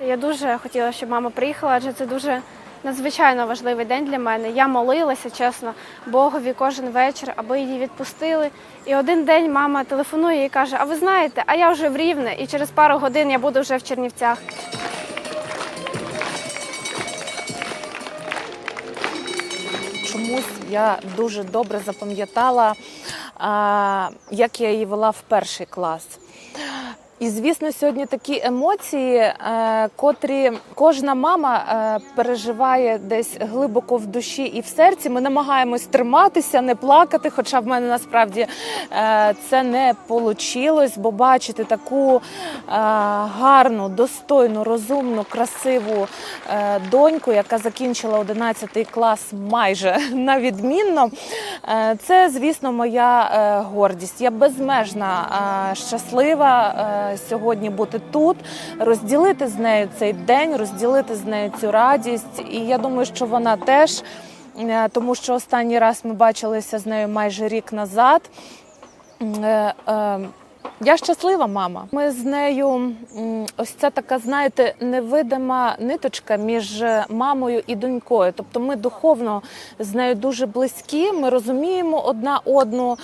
Я дуже хотіла, щоб мама приїхала, адже це дуже надзвичайно важливий день для мене. Я молилася, чесно, Богові кожен вечір, аби її відпустили. І один день мама телефонує і каже: А ви знаєте, а я вже в Рівне, і через пару годин я буду вже в Чернівцях. Чомусь я дуже добре запам'ятала, як я її вела в перший клас. І звісно, сьогодні такі емоції, е, котрі кожна мама е, переживає десь глибоко в душі і в серці. Ми намагаємось триматися, не плакати. Хоча в мене насправді е, це не вийшло, бо бачити таку гарну, достойну, розумну, красиву доньку, яка закінчила 11 клас майже на відмінно. Це, звісно, моя гордість. Я безмежно е, щаслива сьогодні бути тут, розділити з нею цей день, розділити з нею цю радість. І я думаю, що вона теж, е, тому що останній раз ми бачилися з нею майже рік назад. Е, е, Я щаслива мама. Ми з нею ось ця така, знаєте, невидима ниточка між мамою і донькою. Тобто ми духовно з нею дуже близькі, ми розуміємо одна одну.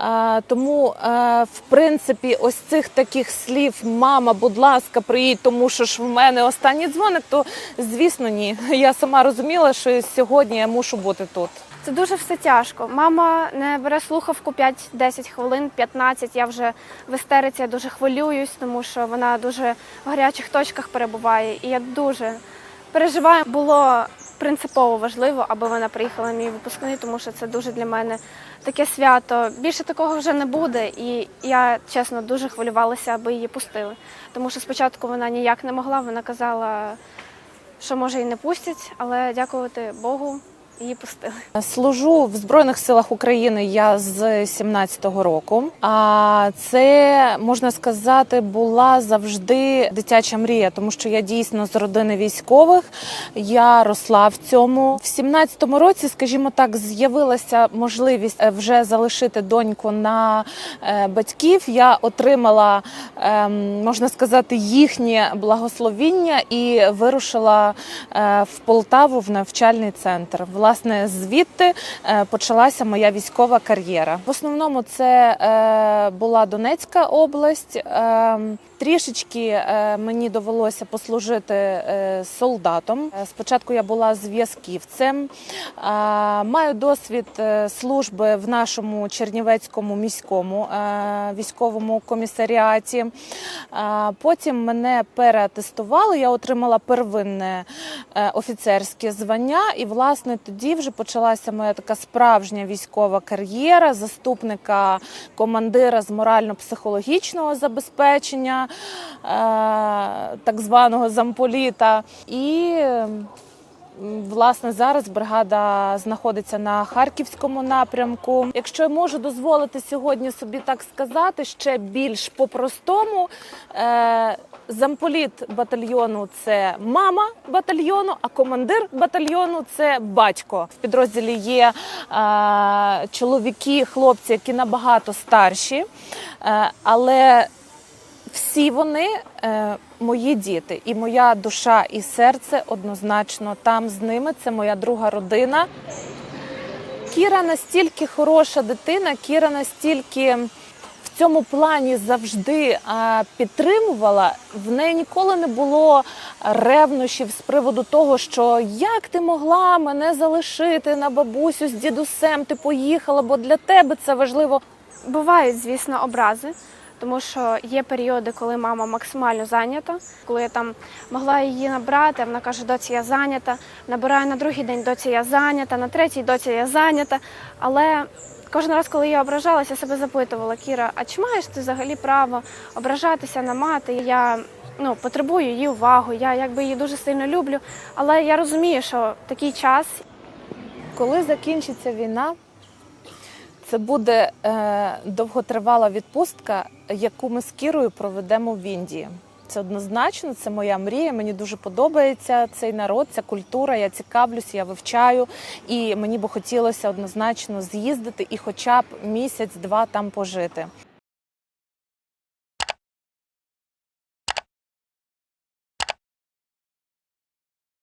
Е, Тому, е, в принципі, ось цих таких слів Мама, будь ласка, приїдь, тому що ж в мене останній дзвоник, то звісно, ні. Я сама розуміла, що сьогодні я мушу бути тут. Це дуже все тяжко. Мама не бере слухавку 5-10 хвилин, 15. Я вже в істериці, я дуже хвилююсь, тому що вона дуже в гарячих точках перебуває. І я дуже переживаю. Було принципово важливо, аби вона приїхала на мій випускний, тому що це дуже для мене таке свято. Більше такого вже не буде. І я чесно дуже хвилювалася, аби її пустили. Тому що спочатку вона ніяк не могла. Вона казала, що може і не пустять, але дякувати Богу, її пустили. Служу в Збройних силах України я з 17-го року. А це можна сказати була завжди дитяча мрія, тому що я дійсно з родини військових. Я росла в цьому. В 17-му році, скажімо так, з'явилася можливість е, вже залишити доньку на е, батьків. Я отримала, ем, можна сказати, їхнє благословіння і вирушила е, в Полтаву в навчальний центр. Власне, звідти е, почалася моя військова кар'єра. В основному це е, була Донецька область. Трішечки е, мені довелося послужити е, солдатом. Е, Спочатку я була зв'язківцем. Маю досвід служби в нашому Чернівецькому міському військовому комісаріаті. Потім мене переатестували. Я отримала первинне офіцерське звання, і власне тоді вже почалася моя така справжня військова кар'єра заступника командира з морально-психологічного забезпечення, так званого замполіта. І Власне, зараз бригада знаходиться на харківському напрямку. Якщо я можу дозволити сьогодні собі так сказати, ще більш по-простому. Е- Замполіт батальйону це мама батальйону, а командир батальйону це батько. В підрозділі є е, чоловіки, хлопці, які набагато старші, е, але всі вони е, мої діти, і моя душа і серце однозначно там з ними. Це моя друга родина. Кіра настільки хороша дитина, Кіра настільки в цьому плані завжди підтримувала. В неї ніколи не було ревнощів з приводу того, що як ти могла мене залишити на бабусю з дідусем, ти поїхала, бо для тебе це важливо. Бувають, звісно, образи, тому що є періоди, коли мама максимально зайнята. Коли я там могла її набрати, вона каже, доці, я зайнята. Набираю на другий день, доці, я зайнята, на третій доці я зайнята. Але кожен раз, коли я ображалася, я себе запитувала, Кіра, а чи маєш ти взагалі право ображатися на мати? Я ну, потребую її увагу, я якби її дуже сильно люблю. Але я розумію, що такий час Коли закінчиться війна, це буде е, довготривала відпустка, яку ми з Кірою проведемо в Індії. Це однозначно, це моя мрія. Мені дуже подобається цей народ, ця культура. Я цікавлюся, я вивчаю, і мені би хотілося однозначно з'їздити і хоча б місяць-два там пожити.